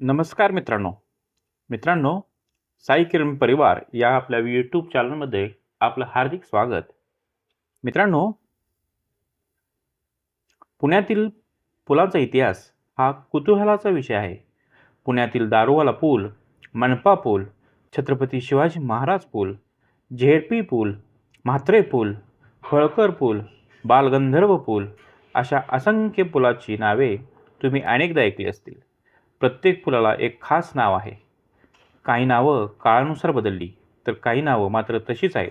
नमस्कार मित्रांनो. मित्रांनो साई किरण परिवार या आपल्या यूट्यूब चॅनलमध्ये आपलं हार्दिक स्वागत. मित्रांनो पुण्यातील पुलांचा इतिहास हा कुतूहलाचा विषय आहे. पुण्यातील दारूवाला पूल मनपा पूल छत्रपती शिवाजी महाराज पूल झेडपी पूल म्हात्रे पूल होळकर पूल बालगंधर्व पूल अशा असंख्य पुलाची नावे तुम्ही अनेकदा ऐकली असतील. प्रत्येक पुलाला एक खास नाव आहे. काही नावं काळानुसार बदलली तर काही नावं मात्र तशीच आहेत.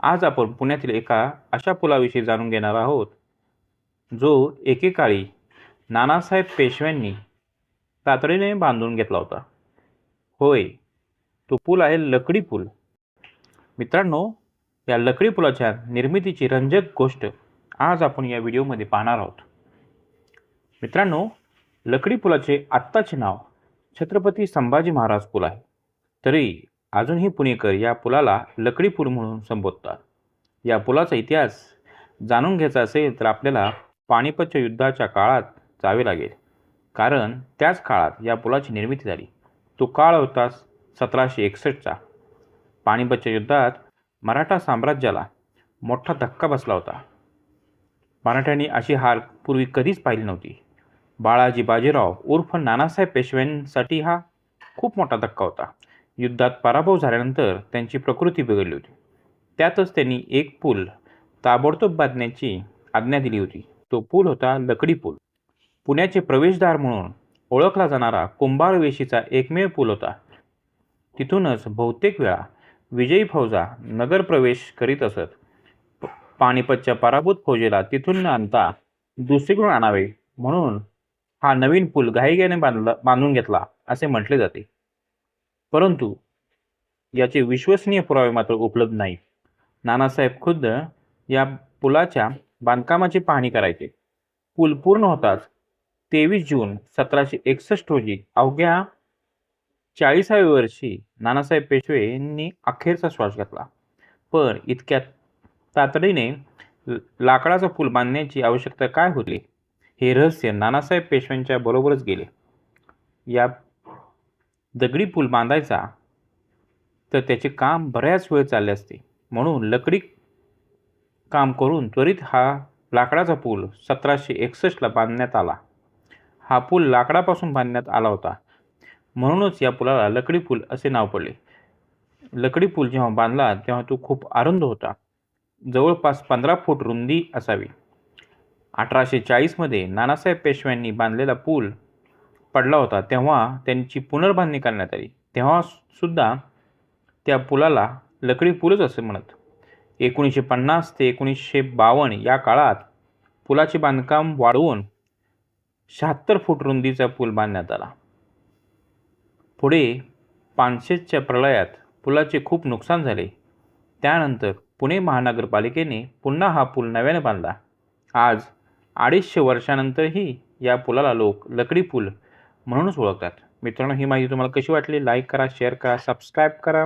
आज आपण पुण्यातील एका अशा पुलाविषयी जाणून घेणार आहोत जो एकेकाळी नानासाहेब पेशव्यांनी तातडीने बांधून घेतला होता. होय तो पूल आहे लकडी पूल मित्रांनो या लकडी पुलाच्या निर्मितीची रंजक गोष्ट आज आपण या व्हिडिओमध्ये पाहणार आहोत. मित्रांनो लकडी पुलाचे आत्ताचे नाव छत्रपती संभाजी महाराज पूल आहे. तरी अजूनही पुणेकर या पुलाला लकडी पूल म्हणून संबोधतात. या पुलाचा इतिहास जाणून घ्यायचा असेल तर आपल्याला पानिपतच्या युद्धाच्या काळात जावे लागेल. कारण त्याच काळात या पुलाची निर्मिती झाली. तो काळ होता सतराशे एकसष्टचा. पानिपतच्या युद्धात मराठा साम्राज्याला मोठा धक्का बसला होता. मराठ्यांनी अशी हार पूर्वी कधीच पाहिली नव्हती. बाळाजी बाजीराव उर्फ नानासाहेब पेशव्यांसाठी हा खूप मोठा धक्का होता. युद्धात पराभव झाल्यानंतर त्यांची प्रकृती बिघडली होती. त्यातच त्यांनी एक पूल ताबडतोब बांधण्याची आज्ञा दिली होती. तो पूल होता लकडी पूल. पुण्याचे प्रवेशद्वार म्हणून ओळखला जाणारा कुंभार वेशीचा एकमेव पूल होता. तिथूनच बहुतेक वेळा विजयी फौजा नगर प्रवेश करीत असत. पानिपतच्या पराभूत फौजेला तिथून आणता दुसरीकडून आणावे म्हणून हा नवीन पूल घाईघाईने बांधला बांधून घेतला असे म्हटले जाते. परंतु याचे विश्वसनीय पुरावे मात्र उपलब्ध नाही नानासाहेब खुद्द या पुलाच्या बांधकामाची पाहणी करायचे. पूल पूर्ण होताच तेवीस जून सतराशे एकसष्ट रोजी अवघ्या चाळीसाव्या वर्षी नानासाहेब पेशवेंनी अखेरचा श्वास घेतला. पण इतक्या तातडीने लाकडाचा पूल बांधण्याची आवश्यकता काय होती? हे रहस्य नानासाहेब पेशव्यांच्या बरोबरच गेले. या दगडी पूल बांधायचा तर त्याचे काम बऱ्याच वेळ चालले असते. म्हणून लकडी काम करून त्वरित हा लाकडाचा पूल सतराशे एकसष्टला बांधण्यात आला. हा पूल लाकडापासून बांधण्यात आला होता. म्हणूनच या पुलाला लकडी पूल असे नाव पडले. लकडी पूल जेव्हा बांधला तेव्हा तो खूप अरुंद होता. जवळपास पंधरा फूट रुंदी असावी. अठराशे चाळीसमध्ये नानासाहेब पेशव्यांनी बांधलेला पूल पडला होता तेव्हा त्यांची पुनर्बांधणी करण्यात आली. तेव्हा सुद्धा त्या पुलाला लकडी पूलच असे म्हणत. एकोणीसशे पन्नास ते एकोणीसशे बावन्न या काळात पुलाचे बांधकाम वाढवून शहात्तर फूट रुंदीचा पूल बांधण्यात आला. पुढे पानशेच्या प्रलयात पुलाचे खूप नुकसान झाले. त्यानंतर पुणे महानगरपालिकेने पुन्हा हा पूल नव्याने बांधला. आज अडीचशे वर्षानंतरही या पुलाला लोक लकडी पूल म्हणूनच ओळखतात. मित्रांनो ही माहिती तुम्हाला कशी वाटली? लाईक करा शेअर करा सबस्क्राईब करा.